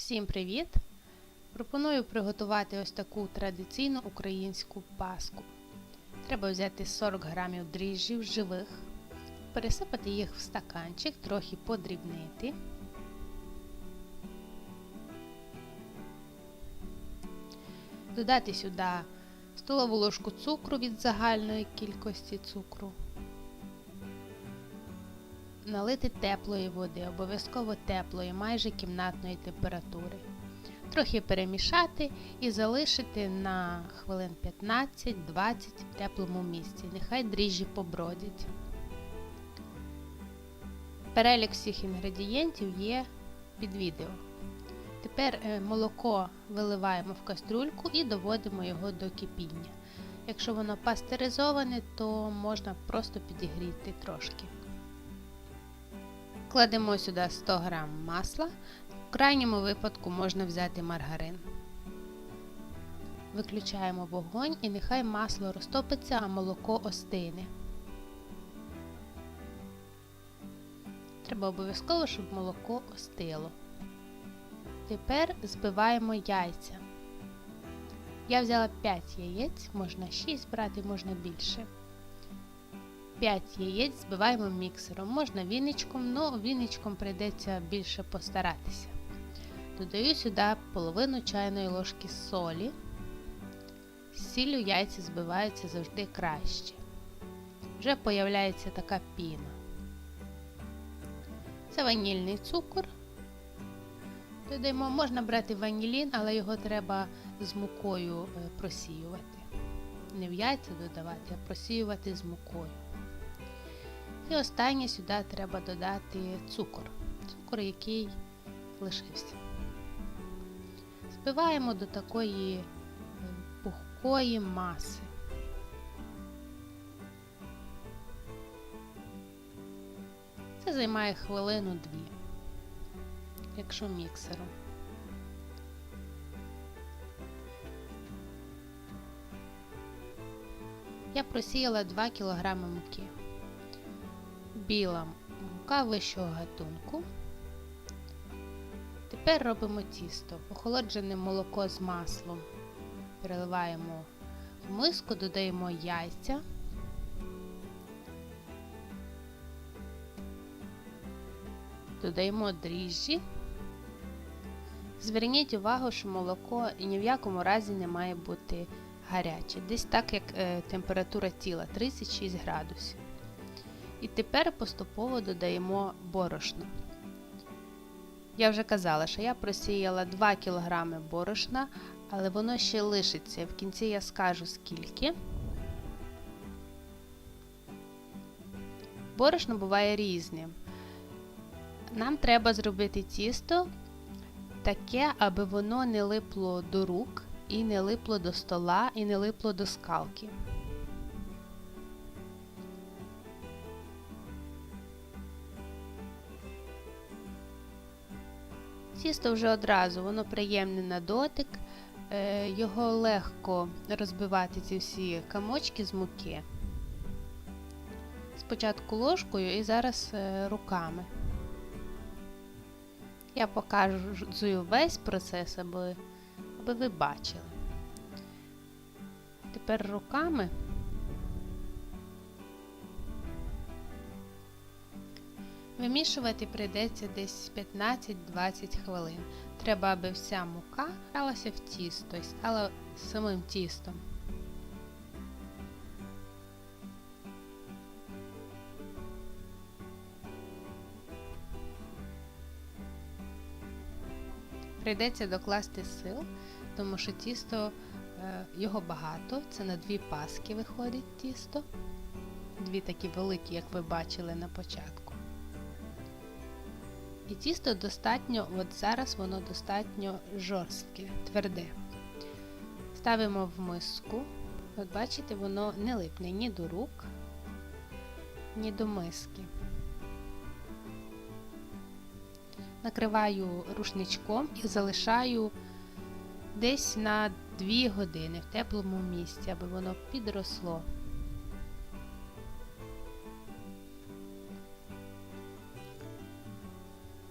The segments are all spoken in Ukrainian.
Всім привіт! Пропоную приготувати ось таку традиційну українську паску. Треба взяти 40 грамів дріжджів живих, пересипати їх в стаканчик, трохи подрібнити. Додати сюди столову ложку цукру від загальної кількості цукру. Налити теплої води, обов'язково теплої, майже кімнатної температури. Трохи перемішати і залишити на хвилин 15-20 в теплому місці. Нехай дріжджі побродять. Перелік всіх інгредієнтів є під відео. Тепер е, молоко виливаємо в кастрюльку і доводимо його до кипіння. Якщо воно пастеризоване, то можна просто підігріти трошки. Кладемо сюди 100 г масла. В крайньому випадку можна взяти маргарин. Виключаємо вогонь і нехай масло розтопиться, а молоко остине. Треба обов'язково, щоб молоко остило. Тепер збиваємо яйця. Я взяла 5 яєць, можна 6 брати, можна більше. 5 яєць збиваємо міксером. Можна віничком, але віничком прийдеться більше постаратися. Додаю сюди половину чайної ложки солі. З сіллю яйця збиваються завжди краще. Вже появляється така піна. Це ванільний цукор. Додаємо, можна брати ванілін, але його треба з мукою просіювати. Не в яйця додавати, а просіювати з мукою. І останнє сюди треба додати цукор. Цукор, який лишився. Збиваємо до такої пухкої маси. Це займає хвилину-дві, якщо міксером. Я просіяла 2 кг муки біла мука вищого гатунку. Тепер робимо тісто. Охолоджене молоко з маслом переливаємо в миску, додаємо яйця. Додаємо дріжджі. Зверніть увагу, що молоко ні в якому разі не має бути гаряче. Десь так, як е, температура тіла 36 градусів. І тепер поступово додаємо борошно. Я вже казала, що я просіяла 2 кг борошна, але воно ще лишиться. В кінці я скажу скільки. Борошно буває різним. Нам треба зробити тісто таке, аби воно не липло до рук, і не липло до стола, і не липло до скалки. Тісто вже одразу, воно приємне на дотик, його легко розбивати ці всі камочки з муки. Спочатку ложкою і зараз руками. Я показую весь процес, аби, аби ви бачили. Тепер руками. Вимішувати прийдеться десь 15-20 хвилин. Треба, аби вся мука гралася в тісто і стала самим тістом. Прийдеться докласти сил, тому що тісто його багато, це на дві паски виходить тісто. Дві такі великі, як ви бачили на початку. І тісто достатньо, от зараз воно достатньо жорстке, тверде. Ставимо в миску. От бачите, воно не липне ні до рук, ні до миски. Накриваю рушничком і залишаю десь на 2 години в теплому місці, аби воно підросло.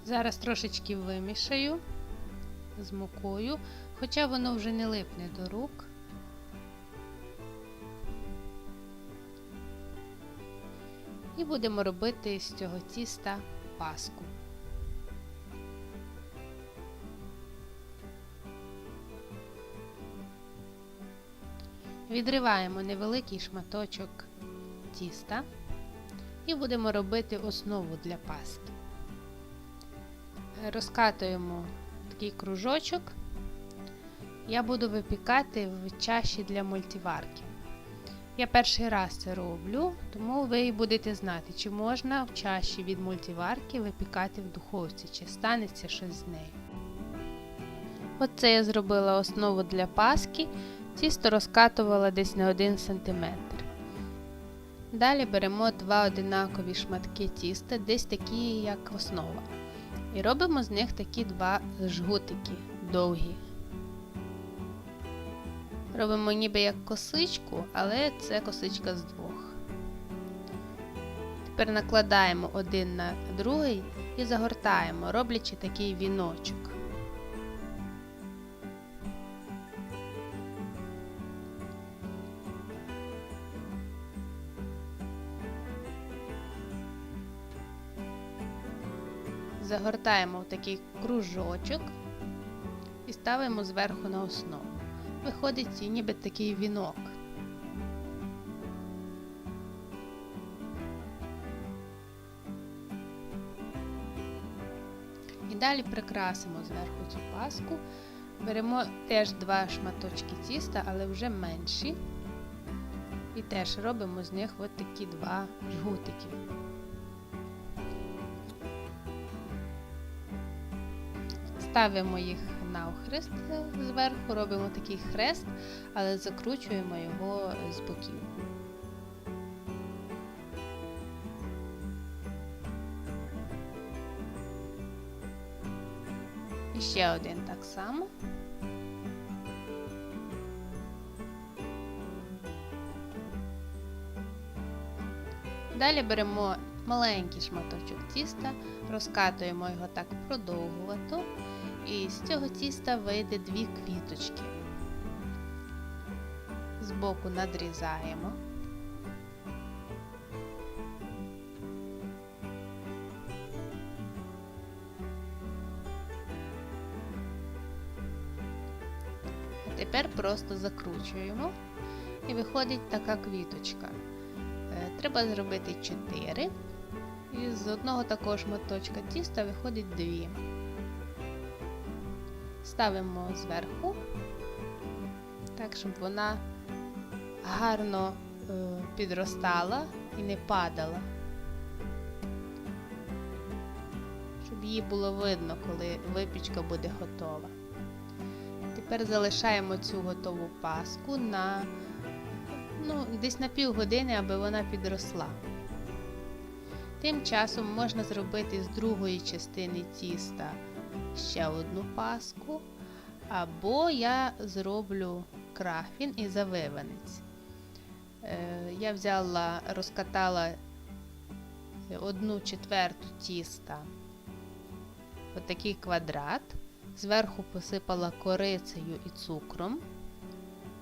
Зараз трошечки вимішаю з мукою, хоча воно вже не липне до рук. І будемо робити з цього тіста паску. Відриваємо невеликий шматочок тіста і будемо робити основу для паски. Розкатуємо такий кружочок. Я буду випікати в чаші для мультиварки. Я перший раз це роблю, тому ви будете знати, чи можна в чаші від мультиварки випікати в духовці, чи станеться щось з нею. Оце я зробила основу для паски, тісто розкатувала десь на 1 см. Далі беремо два одинакові шматки тіста, десь такі, як основа. І робимо з них такі два жгутики довгі. Робимо ніби як косичку, але це косичка з двох. Тепер накладаємо один на другий і загортаємо, роблячи такий віночок. Загортаємо в такий кружочок і ставимо зверху на основу. Виходить ніби такий вінок. І далі прикрасимо зверху цю паску. Беремо теж два шматочки тіста, але вже менші. І теж робимо з них от такі два жгутики. Ставимо їх навхрест зверху, робимо такий хрест, але закручуємо його з боків. І ще один так само. Далі беремо маленький шматочок тіста, розкатуємо його так продовгувато, і з цього тіста вийде дві квіточки. Збоку надрізаємо. Тепер просто закручуємо і виходить така квіточка. Е, Треба зробити 4. І з одного такого шматочка тіста виходить 2. Ставимо зверху, так, щоб вона гарно е, підростала і не падала. Щоб її було видно, коли випічка буде готова. Тепер залишаємо цю готову паску на ну, десь на півгодини, аби вона підросла. Тим часом можна зробити з другої частини тіста ще одну паску, або я зроблю крафін і завиванець. Е, я взяла, розкатала одну четверту тіста в такий квадрат, зверху посипала корицею і цукром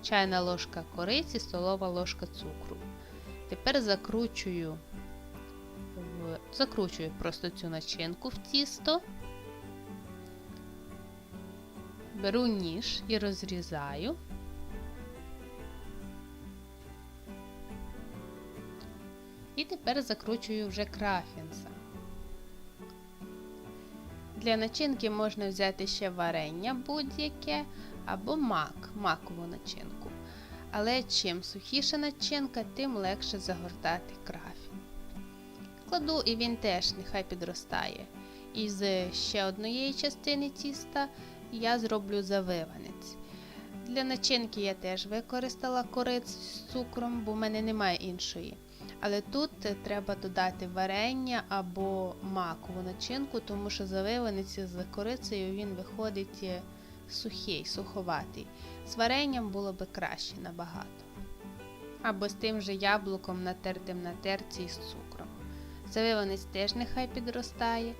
чайна ложка кориці, столова ложка цукру. Тепер закручую закручую просто цю начинку в тісто, беру ніж і розрізаю. І тепер закручую вже крафінса. Для начинки можна взяти ще варення будь-яке або мак, макову начинку. Але чим сухіша начинка, тим легше загортати крафін. Кладу і він теж нехай підростає. Із ще однієї частини тіста я зроблю завиванець. Для начинки я теж використала корицю з цукром, бо в мене немає іншої. Але тут треба додати варення або макову начинку, тому що завиванець з корицею він виходить сухий, суховатий. З варенням було би краще набагато. Або з тим же яблуком натертим на терці з цукром. Завиванець теж нехай підростає.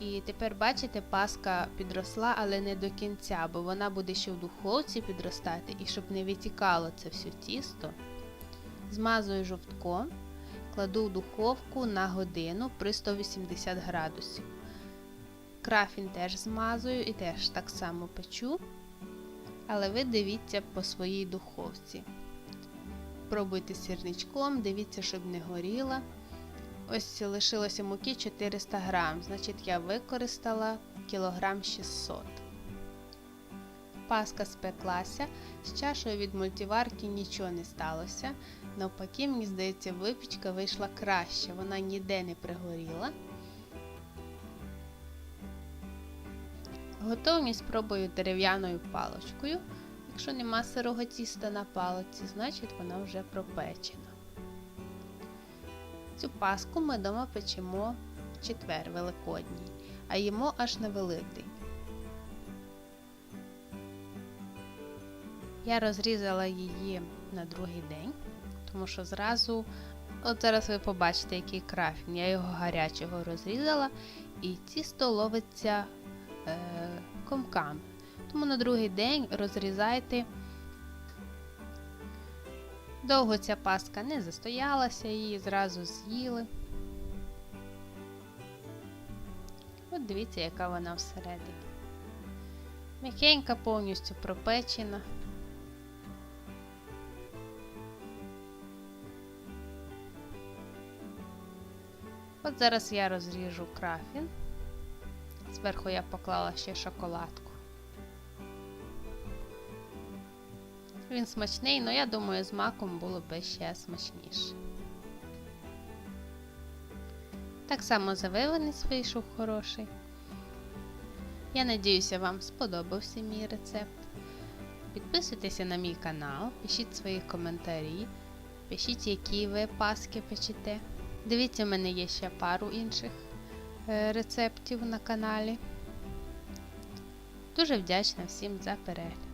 І тепер бачите, паска підросла, але не до кінця, бо вона буде ще в духовці підростати, і щоб не витікало це все тісто, змазую жовтком, кладу в духовку на годину при 180 градусів. Крафін теж змазую і теж так само печу, але ви дивіться по своїй духовці. Пробуйте сірничком, дивіться, щоб не горіла. Ось лишилося муки 400 грам, значить я використала кілограм 600. Паска спеклася, з чашою від мультиварки нічого не сталося. Навпаки, мені здається, випічка вийшла краще, вона ніде не пригоріла. Готовність спробую дерев'яною паличкою. Якщо нема сирого тіста на палиці, значить вона вже пропечена. Цю паску ми вдома печемо в четвер Великодній, а їмо аж на Великдень. Я розрізала її на другий день, тому що зразу, от зараз ви побачите, який крафін. Я його гарячого розрізала, і тісто ловиться е, комками. Тому на другий день розрізайте. Довго ця паска не застоялася, її зразу з'їли. От дивіться, яка вона всередині. М'якенька, повністю пропечена. От зараз я розріжу крафін. Зверху я поклала ще шоколадку. Він смачний, але я думаю, з маком було б ще смачніше. Так само завиванець вийшов хороший. Я надіюся, вам сподобався мій рецепт. Підписуйтеся на мій канал, пишіть свої коментарі, пишіть, які ви паски печете. Дивіться, в мене є ще пару інших е, рецептів на каналі. Дуже вдячна всім за перегляд.